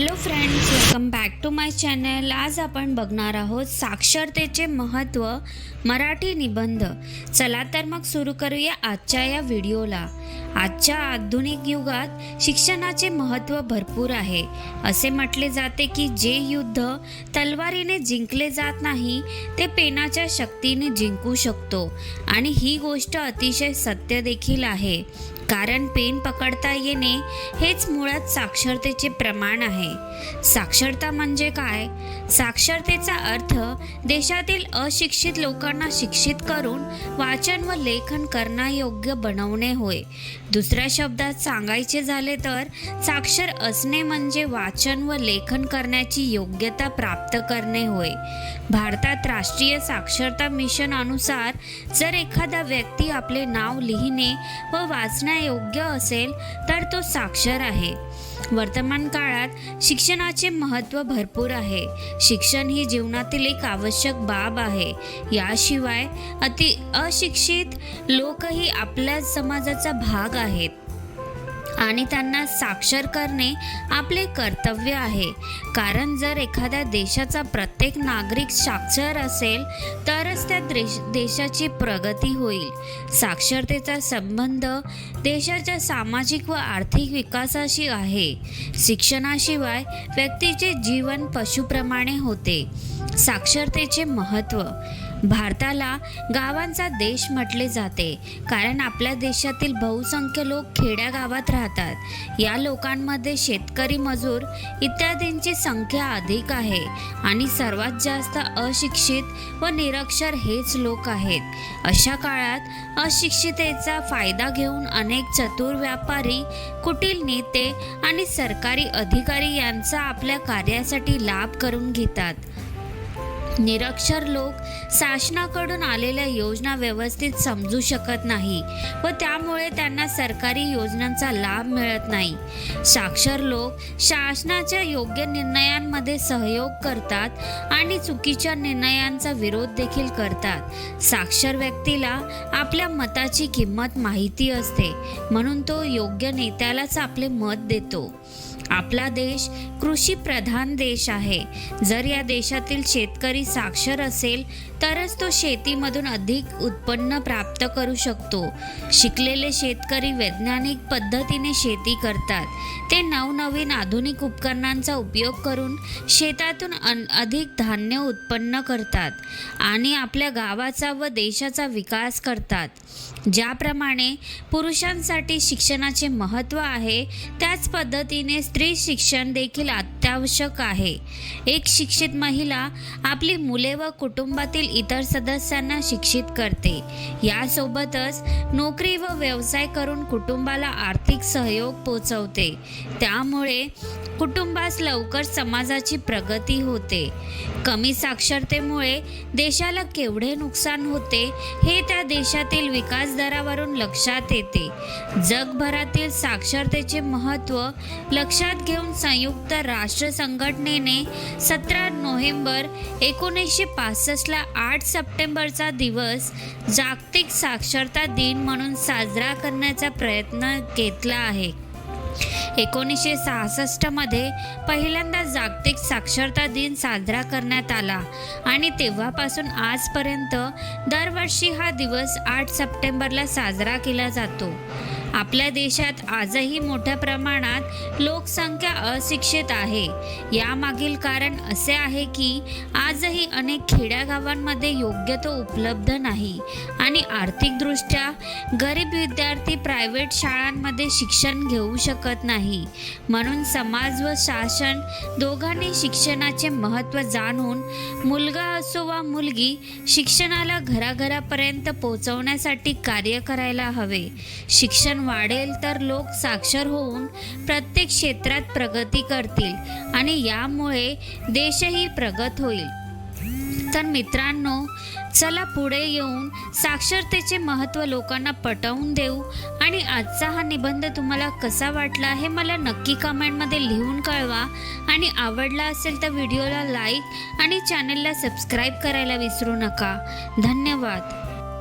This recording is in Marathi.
Hello friends welcome back to my channel आज आपण बघणार आहोत साक्षरतेचे महत्त्व मराठी निबंध. चला तर मग सुरू करूया आजच्या या व्हिडिओला. आजच्या आधुनिक युगात शिक्षणाचे महत्त्व भरपूर आहे. असे म्हटले जाते की जे युद्ध तलवारीने जिंकले जात नाही ते पेनाच्या शक्तीने जिंकू शकतो. आणि ही गोष्ट अतिशय सत्य देखील आहे. कारण पेन पकडता येणे हेच मुळात साक्षरतेचे प्रमाण आहे. साक्षरता म्हणजे काय? साक्षरतेचा अर्थ देशातील अशिक्षित लोकांना शिक्षित करून वाचन व लेखन करण्यायोग्य बनवणे होय. दुसऱ्या शब्दात सांगायचे झाले तर साक्षर असणे म्हणजे वाचन व लेखन करण्याची योग्यता प्राप्त करणे होय. भारतात राष्ट्रीय साक्षरता मिशन अनुसार जर एखादा व्यक्ती आपले नाव लिहिणे व वाचण्या योग्य असेल तर तो साक्षर आहे. वर्तमान काळात शिक्षणाचे महत्त्व भरपूर आहे. शिक्षण ही जीवनातील एक आवश्यक बाब आहे. याशिवाय अति अशिक्षित लोकही आपल्या समाजाचा भाग आहेत. आणि त्यांना साक्षर करणे आपले कर्तव्य आहे. कारण जर एखाद्या देशाचा प्रत्येक नागरिक साक्षर असेल तरच त्या देश देशाची प्रगती होईल. साक्षरतेचा संबंध देशाच्या सामाजिक व आर्थिक विकासाशी आहे. शिक्षणाशिवाय व्यक्तीचे जीवन पशुप्रमाणे होते. साक्षरतेचे महत्त्व भारताला गावांचा देश म्हटले जाते. कारण आपल्या देशातील बहुसंख्य लोक खेड्या गावात राहतात. या लोकांमध्ये शेतकरी मजूर इत्यादींची संख्या अधिक आहे आणि सर्वात जास्त अशिक्षित व निरक्षर हेच लोक आहेत. अशा काळात अशिक्षितेचा फायदा घेऊन अनेक चतुर व्यापारी कुटील नेते आणि सरकारी अधिकारी यांचा आपल्या कार्यासाठी लाभ करून घेतात. निरक्षर लोक शासनाकडून आलेल्या योजना व्यवस्थित समजू शकत नाही व त्यामुळे त्यांना सरकारी योजनांचा लाभ मिळत नाही. साक्षर लोक शासनाच्या योग्य निर्णयांमध्ये सहयोग करतात आणि चुकीच्या निर्णयांचा विरोध देखील करतात. साक्षर व्यक्तीला आपल्या मताची किंमत माहिती असते म्हणून तो योग्य नेत्यालाच आपले मत देतो. आपला देश कृषी प्रधान देश आहे. जर या देशातील शेतकरी साक्षर असेल तरच तो शेतीमधून अधिक उत्पन्न प्राप्त करू शकतो. शिकलेले शेतकरी वैज्ञानिक पद्धतीने शेती करतात. ते नवनवीन आधुनिक उपकरणांचा उपयोग करून शेतातून अन अधिक धान्य उत्पन्न करतात आणि आपल्या गावाचा व देशाचा विकास करतात. ज्याप्रमाणे पुरुषांसाठी शिक्षणाचे महत्त्व आहे त्याच पद्धतीने स्त्री शिक्षण देखील अत्यावश्यक आहे. एक शिक्षित महिला आपली मुले व कुटुंबातील इतर सदस्यांना शिक्षित करते. यासोबतच नोकरी व व्यवसाय करून कुटुंबाला आर्थिक सहयोग पोचवते. त्यामुळे कुटुंबास लवकर समाजाची प्रगती होते. कमी साक्षरतेमुळे देशाला केवढे नुकसान होते हे त्या देशातील विकास दरावरून लक्षात येते. जगभरातील साक्षरतेचे महत्त्व लक्षात घेऊन संयुक्त राष्ट्र संघटनेने सतरा नोव्हेंबर एकोणीसशे पासष्टला आठ सप्टेंबरचा दिवस जागतिक साक्षरता दिन म्हणून साजरा करण्याचा प्रयत्न घेतला आहे. एकोणीसशे सहासष्टमध्ये पहिल्यांदा जागतिक साक्षरता दिन साजरा करण्यात आला आणि तेव्हापासून आजपर्यंत दरवर्षी हा दिवस आठ सप्टेंबरला साजरा केला जातो. आपल्या देशात आजही मोठ्या प्रमाणात लोकसंख्या अशिक्षित आहे. यामागील कारण असे आहे की आजही अनेक खेड्यागावांमध्ये योग्य तो उपलब्ध नाही आणि आर्थिकदृष्ट्या गरीब विद्यार्थी प्रायव्हेट शाळांमध्ये शिक्षण घेऊ शकत नाही. म्हणून समाज व शासन दोघांनी शिक्षणाचे महत्त्व जाणून मुलगा असो वा मुलगी शिक्षणाला घराघरापर्यंत पोहोचवण्यासाठी कार्य करायला हवे. शिक्षण वाढेल तर लोक साक्षर होऊन प्रत्येक क्षेत्रात प्रगती करतील आणि यामुळे देशही प्रगत होईल. तर मित्रांनो चला पुढे येऊन साक्षरतेचे महत्त्व लोकांना पटवून देऊ आणि आजचा हा निबंध तुम्हाला कसा वाटला हे मला नक्की कमेंटमध्ये लिहून कळवा. आणि आवडला असेल तर व्हिडिओला लाईक आणि चॅनलला सबस्क्राईब करायला विसरू नका. धन्यवाद.